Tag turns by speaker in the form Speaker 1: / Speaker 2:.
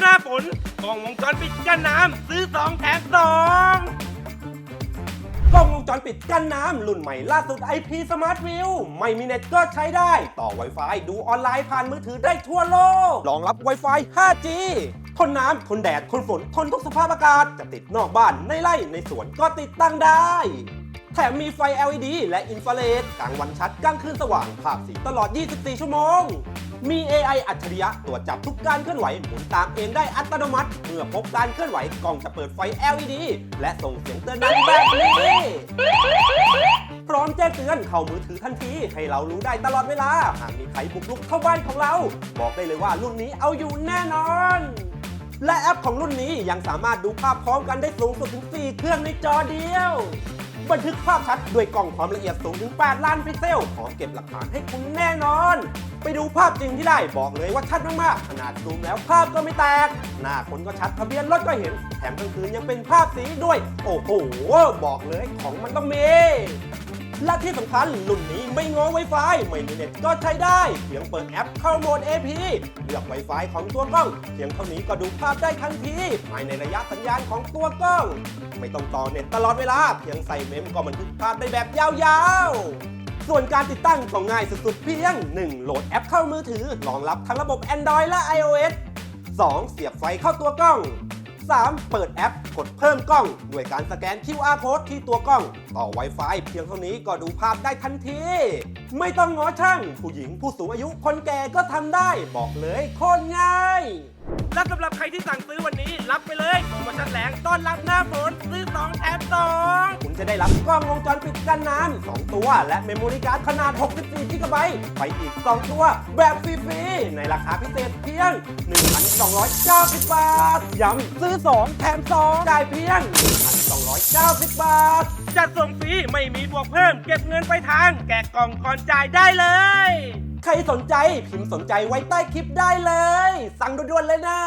Speaker 1: หน้าฝนก
Speaker 2: ล้องวงจรปิดกั
Speaker 1: นน้ำซื้อ2แถม2
Speaker 2: กล้องวงจรปิดกันน้ำรุ่นใหม่ล่าสุด IP Smart View ไม่มีเน็ตก็ใช้ได้ ต่อ Wi-Fi ดูออนไลน์ผ่านมือถือได้ทั่วโลก รองรับ Wi-Fi 5G ทนน้ำทนแดด ทนฝน ทนทุกสภาพอากาศ จะติดนอกบ้านในไร่ในสวนก็ติดตั้งได้ แถมมีไฟ LED และอินฟราเรดกลางวันชัดกลางคืนสว่างภาพสีตลอด 24 ชั่วโมง มี AI อัจฉริยะตรวจจับทุกการเคลื่อนไหวหมุนตามเองได้อัตโนมัติ เมื่อพบการเคลื่อนไหวกล้องจะเปิดไฟ LED และส่งเสียงเตือนดังแบบนี้พร้อมแจ้งเตือนเข้ามือถือทันที ให้เรารู้ได้ตลอดเวลา หากมีใครบุกรุกเข้าบ้านของเรา บอกได้เลยว่ารุ่นนี้เอาอยู่แน่นอน และแอปของรุ่นนี้ยังสามารถดูภาพพร้อมกันได้สูงสุดถึง 4 เครื่องในจอเดียว บันทึกภาพชัดด้วยกล้องความละเอียดสูงถึง 8 ล้านพิกเซล พร้อมเก็บหลักฐานให้คุณแน่นอน ไปดูภาพจริงที่ได้บอกเลยว่าชัดมากๆ ขนาดซูมแล้วภาพก็ไม่แตก หน้าคนก็ชัดทะเบียนรถก็เห็น แถมกลางคืนยังเป็นภาพสีด้วย โอ้โห บอกเลยของมันต้องมี และที่สำคัญรุ่นนี้ไม่ง้อ Wi-Fi ไม่มีเน็ตก็ใช้ได้ เพียงเปิดแอปเข้าโหมด AP เลือก Wi-Fi ของตัวกล้อง เพียงเท่านี้ก็ดูภาพได้ทันทีภายในระยะสัญญาณของตัวกล้อง ไม่ต้องต่อเน็ตตลอดเวลา เพียงใส่เมมก็บันทึกภาพได้แบบยาวๆส่วนการติดตั้งก็ง่ายสุดๆเพียง 1. โหลดแอปเข้ามือถือรองรับทั้งระบบ Android และ iOS 2. เสียบไฟเข้าตัวกล้อง 3. เปิดแอป กดเพิ่มกล้อง ด้วยการสแกน QR code ที่ตัวกล้อง ต่อ Wi-Fi เพียงเท่านี้ก็ดูภาพได้ทันที ไม่ต้องง้อช่าง ผู้หญิงผู้สูงอายุคนแก่ก็ทำได้ บอกเลยโคตรง่าย
Speaker 1: และสำหรับใครที่สั่งซื้อวันนี้รับไปเลยโปรโมชั่นแรงต้อนรับหน้าฝนซื้อสองแถมส
Speaker 2: อง จะได้รับกล้องวงจรปิดกันน้ำ2ตัว และเมมโมรี่การ์ดขนาด 64 g b ไปอีก 2 ตัว แบบฟรีๆ ในราคาพิเศษเพียง 1,290 บาท ย้ำซื้อ 2 แถม 2 ได้เพียง 1,290 บาท
Speaker 1: จัดส่งฟรีไม่มีบวกเพิ่ม เก็บเงินไปลายทาง แกะกล่องก่อนจ่ายได้เลย
Speaker 2: ใครสนใจพิมพ์สนใจไว้ใต้คลิปได้เลย สั่งด่วนๆเลยนะ